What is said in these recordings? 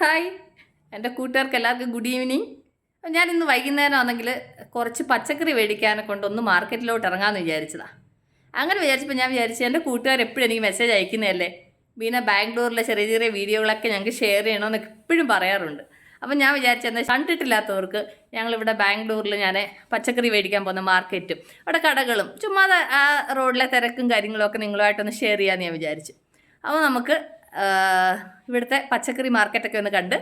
Hi. എന്റെ കൂട്ടുകാർക്ക് എല്ലാവർക്കും ഗുഡ് ഈവനിങ്. ഞാൻ ഇന്ന് വൈകുന്നേരം ആണെങ്കിൽ കുറച്ച് പച്ചക്കറി മേടിക്കാനെ കൊണ്ടൊന്ന് മാർക്കറ്റിലോട്ട് ഇറങ്ങാമെന്ന് വിചാരിച്ചതാണ് അങ്ങനെ വിചാരിച്ചപ്പോൾ ഞാൻ വിചാരിച്ചു എന്റെ കൂട്ടുകാർ എപ്പോഴും എനിക്ക് മെസ്സേജ് അയക്കുന്നതല്ലേ? വീണ ബാംഗ്ലൂരിലെ ചെറിയ ചെറിയ വീഡിയോകളൊക്കെ ഞങ്ങൾക്ക് ഷെയർ ചെയ്യണമെന്നൊക്കെ എപ്പോഴും പറയാറുണ്ട്. അപ്പം ഞാൻ വിചാരിച്ചെന്നാൽ കണ്ടിട്ടില്ലാത്തവർക്ക് ഞങ്ങളിവിടെ ബാംഗ്ലൂരിൽ ഞാൻ പച്ചക്കറി മേടിക്കാൻ പോകുന്ന മാർക്കറ്റും അവിടെ കടകളും ചുമ്മാതെ ആ റോഡിലെ തിരക്കും കാര്യങ്ങളൊക്കെ നിങ്ങളുമായിട്ടൊന്ന് ഷെയർ ചെയ്യാമെന്ന് ഞാൻ വിചാരിച്ചു. അപ്പോൾ നമുക്ക് ഇവിടുത്തെ പച്ചക്കറി മാർക്കറ്റൊക്കെ ഒന്ന് കണ്ട്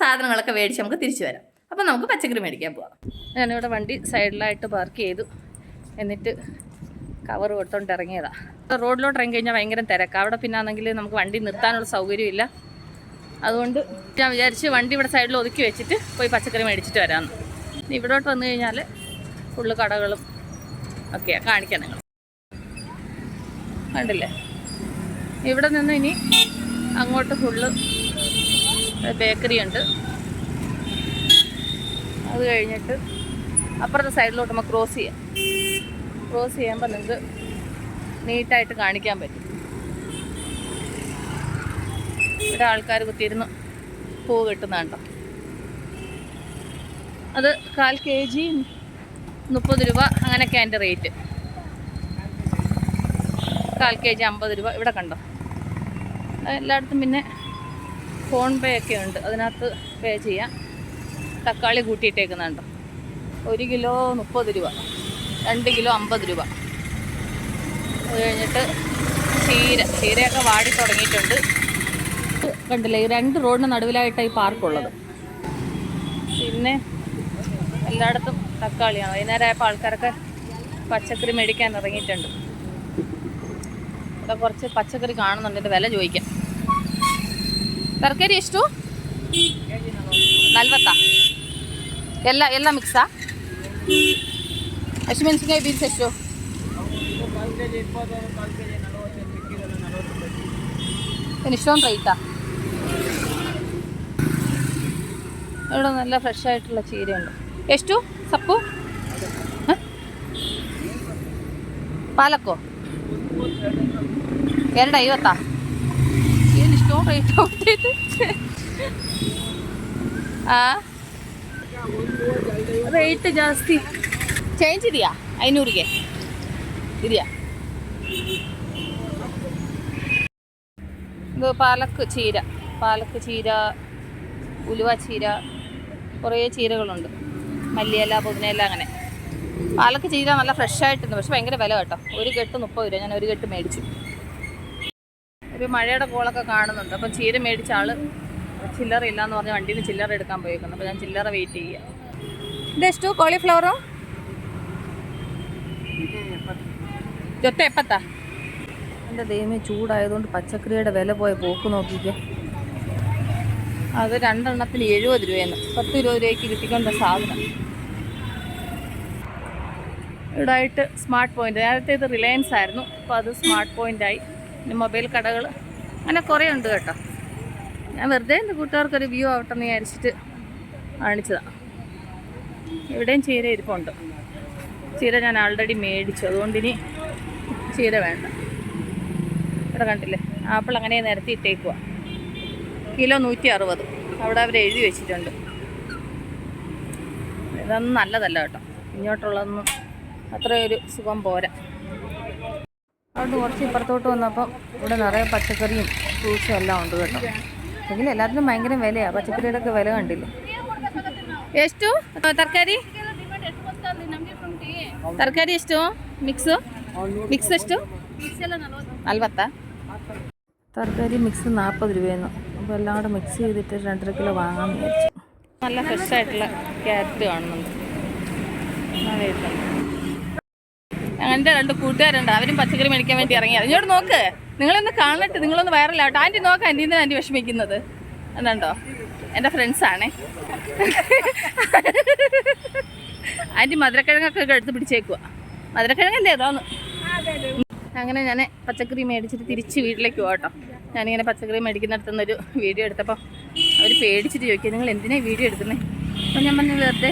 സാധനങ്ങളൊക്കെ മേടിച്ച് നമുക്ക് തിരിച്ചു വരാം. അപ്പോൾ നമുക്ക് പച്ചക്കറി മേടിക്കാൻ പോവാം. ഞാനിവിടെ വണ്ടി സൈഡിലായിട്ട് പാർക്ക് ചെയ്തു. എന്നിട്ട് കവർ കൊടുത്തോണ്ട് ഇറങ്ങിയതാണ് റോഡിലോട്ട് ഇറങ്ങി കഴിഞ്ഞാൽ ഭയങ്കര തിരക്ക്. അവിടെ പിന്നെ ആണെങ്കിൽ നമുക്ക് വണ്ടി നിർത്താനുള്ള സൗകര്യമില്ല. അതുകൊണ്ട് ഞാൻ വിചാരിച്ച് വണ്ടി ഇവിടെ സൈഡിൽ ഒതുക്കി വെച്ചിട്ട് പോയി പച്ചക്കറി മേടിച്ചിട്ട് വരാമെന്ന് ഇനി ഇവിടോട്ട് വന്നു കഴിഞ്ഞാൽ ഫുള്ള് കടകളും ഒക്കെയാണ് കാണിക്കാം നിങ്ങൾ കണ്ടില്ലേ? ഇവിടെ നിന്ന് ഇനി അങ്ങോട്ട് ഫുള്ള് ബേക്കറി ഉണ്ട്. അത് കഴിഞ്ഞിട്ട് അപ്പുറത്തെ സൈഡിലോട്ട് നമുക്ക് ക്രോസ് ചെയ്യാം. ക്രോസ് ചെയ്യുമ്പോൾ നിങ്ങൾക്ക് നീറ്റായിട്ട് കാണിക്കാൻ പറ്റും. ഇവിടെ ആൾക്കാർ കുത്തിയിരുന്ന് പൂ കിട്ടുന്നുണ്ടോ അത് കാൽ കെ ജി മുപ്പത് രൂപ അങ്ങനെയൊക്കെ അതിന്റെ റേറ്റ്. കാൽ കെ ജി അമ്പത് രൂപ ഇവിടെ കണ്ടോ? എല്ലായിടത്തും പിന്നെ ഫോൺ പേ ഒക്കെ ഉണ്ട്. അതിനകത്ത് പേ ചെയ്യാം. തക്കാളി കൂട്ടിയിട്ടേക്കുന്നുണ്ടോ. ഒരു കിലോ മുപ്പത് രൂപ. രണ്ട് കിലോ അമ്പത് രൂപ. അത് കഴിഞ്ഞിട്ട് ചീര. ചീരയൊക്കെ വാടി തുടങ്ങിയിട്ടുണ്ട്. കണ്ടില്ലേ ഈ രണ്ട് റോഡിന് നടുവിലായിട്ടാണ് ഈ പാർക്കുള്ളത് പിന്നെ എല്ലായിടത്തും തക്കാളിയാണ്. വൈകുന്നേരമായപ്പോൾ ആൾക്കാരൊക്കെ പച്ചക്കറി മേടിക്കാൻ ഇറങ്ങിയിട്ടുണ്ട്. ഇവിടെ കുറച്ച് പച്ചക്കറി കാണുന്നുണ്ട് എൻ്റെ വില ചോദിക്കാം ತರಕಾರಿ ಎಷ್ಟು ನಲ್ವತ್ತಾ ಎಲ್ಲ ಎಲ್ಲ ಮಿಕ್ಸಾ ಹಸಿಮೆಣಸಿನ್ಕಾಯಿ ಬೀನ್ಸ್ ಎಷ್ಟು ಏನು ಇಷ್ಟೊಂದು റേറ്റാ ഇവിടെ നല്ല ഫ്രഷ് ആയിട്ടുള്ള ചീരയുണ്ട് ಎಷ್ಟು ಸಪ್ಪು ಹ? ಪಾಲಕ್ಕೋ ಎರಡು ಐವತ್ತಾ ಏನು ಇಷ್ಟೊಂದು ರೈಟ್ ಆಗ್ಬಿಟ್ಟೈತೆ ಆ ರೇಟ್ ಜಾಸ್ತಿ ಚೇಂಜ್ ಇದೆಯಾ ಐನೂರಿಗೆ ಇದೆಯಾ ഇത് പാലക്ക് ചീര പാലക്ക് ചീര ഉലുവ ചീര കുറേ ചീരകളുണ്ട് മല്ലിയില പുതിനയില അങ്ങനെ പാലക്ക് ചീര നല്ല ഫ്രഷ് ആയിട്ടുണ്ട്. പക്ഷെ ഭയങ്കര വില കേട്ടോ. ഒരു കെട്ട് മുപ്പത് രൂപ. ഞാൻ ഒരു കെട്ട് മേടിച്ചു. ഒരു മഴയുടെ കോളൊക്കെ കാണുന്നുണ്ട്. അപ്പം ചീര മേടിച്ച ആൾ ചില്ലറ ഇല്ലാന്ന് പറഞ്ഞ വണ്ടിയിൽ നിന്ന് ചില്ലറ എടുക്കാൻ പോയിക്കുന്നു. അപ്പോൾ ഞാൻ ചില്ലറ വെയിറ്റ് ചെയ്യുക ഇതെಷ್ಟು കോളിഫ്ലവറോ ജൊത്ത എപ്പത്താ? എന്റെ ദൈവമേ ചൂടായതുകൊണ്ട് പച്ചക്കറിയുടെ വില പോയ പോക്ക് നോക്കിക്കേ. അത് രണ്ടെണ്ണത്തിന് എഴുപത് രൂപയെന്ന് പത്ത് ഇരുപത് രൂപയ്ക്ക് കിട്ടിക്കൊണ്ട സാധനം. ഇവിടെ ആയിട്ട് സ്മാർട്ട് പോയിന്റ്. നേരത്തെ ഇത് റിലയൻസ് ആയിരുന്നു. അപ്പോൾ അത് സ്മാർട്ട് പോയിന്റ് ആയി. പിന്നെ മൊബൈൽ കടകൾ അങ്ങനെ കുറേ ഉണ്ട് കേട്ടോ. ഞാൻ വെറുതെ എന്റെ കൂട്ടുകാർക്കൊരു വ്യൂ ആവട്ടെ എന്ന് വിചാരിച്ചിട്ട് കാണിച്ചതാണ് ഇവിടെയും ചീര ഇരിപ്പുണ്ട്. ചീര ഞാൻ ആൾറെഡി മേടിച്ചു. അതുകൊണ്ട് ഇനി ചീര വേണ്ട. ഇവിടെ കണ്ടില്ലേ? ആപ്പിൾ അങ്ങനെ നിരത്തി ഇട്ടേക്കുക കിലോ നൂറ്റി അറുപത് അവിടെ അവർ എഴുതി വെച്ചിട്ടുണ്ട്. ഇതൊന്നും നല്ലതല്ല കേട്ടോ. ഇങ്ങോട്ടുള്ളതൊന്നും അത്രയൊരു സുഖം പോരാ അവിടെ കുറച്ച് ഇപ്പുറത്തോട്ട് വന്നപ്പം ഇവിടെ നിറയെ പച്ചക്കറിയും ഫ്രൂട്ട്സും എല്ലാം ഉണ്ട് കേട്ടോ എങ്കിലും എല്ലാത്തിനും ഭയങ്കര വിലയാണ് പച്ചക്കറിയുടെ ഒക്കെ വില കണ്ടില്ലേ ಎಷ್ಟು ತರಕಾರಿ ತರಕಾರಿ ಎಷ್ಟು ಮಿಕ್ಸು ಮಿಕ್ಸ್ ಎಷ್ಟು ನಲ್ವತ್ತಾ തർക്കാരി മിക്സ് നാൽപ്പത് രൂപയെന്ന് അപ്പോൾ എല്ലാം കൂടെ മിക്സ് ചെയ്തിട്ട് രണ്ടര കിലോ വാങ്ങാമെന്ന് വിചാരിച്ചു നല്ല ഫ്രഷ് ആയിട്ടുള്ള ക്യാരറ്റ് കാണുന്നുണ്ട് എന്റെ രണ്ട് കൂട്ടുകാരുണ്ട്. അവരും പച്ചക്കറി മേടിക്കാൻ വേണ്ടി ഇറങ്ങിയത് ഇങ്ങോട്ട് നോക്ക്. നിങ്ങളൊന്ന് കാണട്ടെ. നിങ്ങളൊന്ന് വൈറലാവട്ടെ ആന്റി നോക്ക് ആന്റി നിന്ന് ആന്റി വിഷമിക്കുന്നത്. എന്നുണ്ടോ എന്റെ ഫ്രണ്ട്സാണേ ആന്റി മധുരക്കിഴങ്ങൊക്കെ എടുത്ത് പിടിച്ചേക്കുക മധുരക്കിഴങ്ങല്ലേ അതാന്ന്. അങ്ങനെ ഞാൻ പച്ചക്കറി മേടിച്ചിട്ട് തിരിച്ച് വീട്ടിലേക്ക് പോകാം കേട്ടോ ഞാനിങ്ങനെ പച്ചക്കറി മേടിക്കുന്നിടത്തുനിന്നൊരു വീഡിയോ എടുത്തപ്പോൾ അവർ പേടിച്ചിട്ട് ചോദിക്കുക നിങ്ങൾ എന്തിനാണ് വീഡിയോ എടുക്കുന്നത് അപ്പോൾ ഞാൻ പറഞ്ഞു വെറുതെ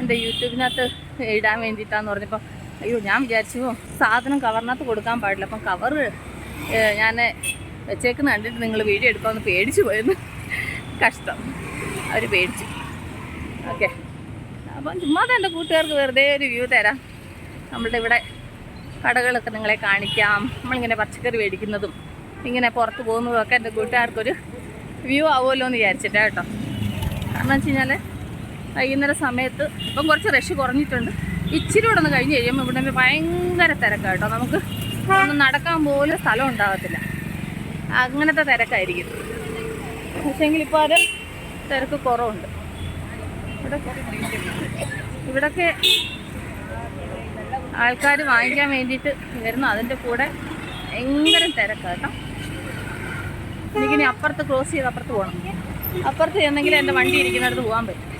എന്റെ യൂട്യൂബിനകത്ത് ഇടാൻ വേണ്ടിയിട്ടാന്ന് പറഞ്ഞപ്പോൾ അയ്യോ ഞാൻ വിചാരിച്ചു സാധനം കവറിനകത്ത് കൊടുക്കാൻ പാടില്ല. അപ്പം കവർ ഞാൻ വെച്ചേക്കുന്ന കണ്ടിട്ട് നിങ്ങൾ വീഡിയോ എടുക്കാമെന്ന് പേടിച്ചു പോയെന്ന്. കഷ്ടം. അവർ പേടിച്ചു. ഓക്കെ. അപ്പം ചുമ്മാതെ എന്റെ കൂട്ടുകാർക്ക് വെറുതെ ഒരു വ്യൂ തരാം. നമ്മളുടെ ഇവിടെ കടകളൊക്കെ നിങ്ങളെ കാണിക്കാം. നമ്മളിങ്ങനെ പച്ചക്കറി മേടിക്കുന്നതും ഇങ്ങനെ പുറത്ത് പോകുന്നതും ഒക്കെ എന്റെ കൂട്ടുകാർക്കൊരു വ്യൂ ആവുമല്ലോ എന്ന് വിചാരിച്ചിട്ടാ കേട്ടോ. കാരണം വെച്ച് കഴിഞ്ഞാൽ വൈകുന്നേര സമയത്ത് ഇപ്പം കുറച്ച് റഷ് കുറഞ്ഞിട്ടുണ്ട്. ഇച്ചിരി കൂടെ ഒന്ന് കഴിഞ്ഞ് കഴിയുമ്പോൾ ഇവിടെ ഭയങ്കര തിരക്കാണ് കേട്ടോ. നമുക്ക് ഒന്ന് നടക്കാൻ പോലും സ്ഥലം ഉണ്ടാകത്തില്ല അങ്ങനത്തെ തിരക്കായിരിക്കും. പക്ഷേങ്കിൽ ഇപ്പോൾ അത് തിരക്ക് കുറവുണ്ട്. ഇവിടെ ഇവിടൊക്കെ ആൾക്കാർ വാങ്ങിക്കാൻ വേണ്ടിയിട്ട് വരുന്നു. അതിന്റെ കൂടെ ഭയങ്കര തിരക്കാട്ടോ കേട്ടോ. എനിക്കിനി അപ്പുറത്ത് ക്രോസ് ചെയ്ത് അപ്പുറത്ത് പോകണം അപ്പുറത്ത് ചെന്നെങ്കിൽ എന്റെ വണ്ടി ഇരിക്കുന്നിടത്ത് പോകാൻ പറ്റും.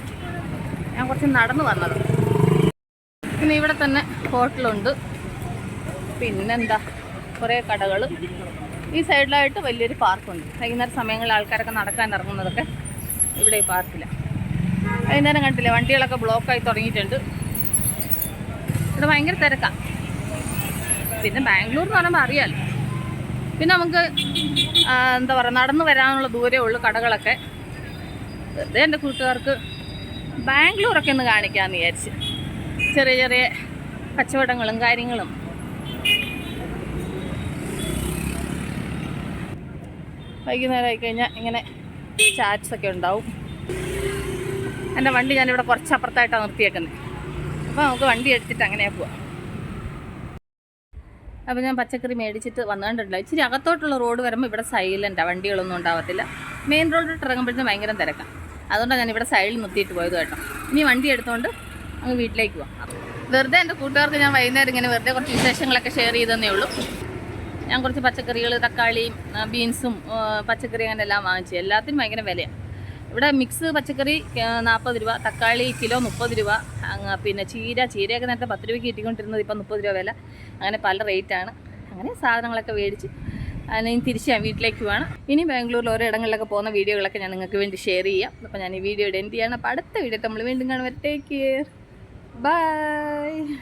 ഞാൻ കുറച്ച് നടന്ന് വന്നത്. പിന്നെ ഇവിടെ തന്നെ ഹോട്ടലുണ്ട്. പിന്നെന്താ? കുറേ കടകൾ. ഈ സൈഡിലായിട്ട് വലിയൊരു പാർക്കുണ്ട്. വൈകുന്നേര സമയങ്ങളിൽ ആൾക്കാരൊക്കെ നടക്കാൻ ഇറങ്ങുന്നതൊക്കെ ഇവിടെ ഈ പാർക്കിലാണ് വൈകുന്നേരം കണ്ടില്ലേ? വണ്ടികളൊക്കെ ബ്ലോക്കായി തുടങ്ങിയിട്ടുണ്ട്. ഇവിടെ ഭയങ്കര തിരക്കാണ് പിന്നെ ബാംഗ്ലൂർ എന്ന് പറയുമ്പോൾ അറിയാമല്ലോ പിന്നെ നമുക്ക് എന്താ പറയുക നടന്നു വരാനുള്ള ദൂരേ ഉള്ളൂ കടകളൊക്കെ. വെറുതെ എന്റെ കൂട്ടുകാർക്ക് ബാംഗ്ലൂരൊക്കെ ഒന്ന് കാണിക്കാമെന്ന് വിചാരിച്ച്. ചെറിയ ചെറിയ കച്ചവടങ്ങളും കാര്യങ്ങളും. വൈകുന്നേരം ആയി കഴിഞ്ഞാൽ ഇങ്ങനെ ചാറ്റ്സ് ഒക്കെ ഉണ്ടാവും. എന്റെ വണ്ടി ഞാനിവിടെ കുറച്ച് അപ്പുറത്തായിട്ടാണ് നിർത്തിയേക്കുന്നത് അപ്പോൾ നമുക്ക് വണ്ടി എടുത്തിട്ട് അങ്ങനെ പോവാം. അപ്പോൾ ഞാൻ പച്ചക്കറി മേടിച്ചിട്ട് വന്നുകൊണ്ടിട്ടില്ല ഇച്ചിരി അകത്തോട്ടുള്ള റോഡ് വരുമ്പോൾ ഇവിടെ സൈലന്റാണ് വണ്ടികളൊന്നും ഉണ്ടാവത്തില്ല. മെയിൻ റോഡിലോട്ട് ഇറങ്ങുമ്പോഴത്തേക്കും ഭയങ്കര തിരക്കാണ് അതുകൊണ്ടാണ് ഞാൻ ഇവിടെ സൈഡിൽ നിർത്തിയിട്ട് പോയത് കേട്ടോ. ഇനി വണ്ടി എടുത്തുകൊണ്ട് അങ്ങ് വീട്ടിലേക്ക് പോവാം വെറുതെ എന്റെ കൂട്ടുകാർക്ക് ഞാൻ വൈകുന്നേരം ഇങ്ങനെ വെറുതെ കുറച്ച് വിശേഷങ്ങളൊക്കെ ഷെയർ ചെയ്തതന്നേ ഉള്ളൂ. ഞാൻ കുറച്ച് പച്ചക്കറികൾ തക്കാളിയും ബീൻസും പച്ചക്കറി അങ്ങനെ എല്ലാം വാങ്ങിച്ചു. എല്ലാത്തിനും ഭയങ്കര വിലയാണ്. ഇവിടെ മിക്സ് പച്ചക്കറി നാൽപ്പത് രൂപ തക്കാളി കിലോ മുപ്പത് രൂപ പിന്നെ ചീര ചീരയൊക്കെ നേരത്തെ പത്ത് രൂപയ്ക്ക് കിട്ടിക്കൊണ്ടിരുന്നത് ഇപ്പം മുപ്പത് രൂപ വില. അങ്ങനെ പല റേറ്റാണ് അങ്ങനെ സാധനങ്ങളൊക്കെ മേടിച്ച് ഇനി തിരിച്ച് ഞാൻ വീട്ടിലേക്ക് പോവാണ്. ഇനി ബാംഗ്ലൂരിൽ ഓരോ ഇടങ്ങളിലൊക്കെ പോകുന്ന വീഡിയോകളൊക്കെ ഞാൻ നിങ്ങൾക്ക് വേണ്ടി ഷെയർ ചെയ്യാം. അപ്പോൾ ഞാൻ ഈ വീഡിയോ എൻഡ് ചെയ്യണം. അപ്പോൾ അടുത്ത വീഡിയോ നമ്മൾ വീണ്ടും കാണുമ്പോൾ ടേക്ക് കെയർ Bye!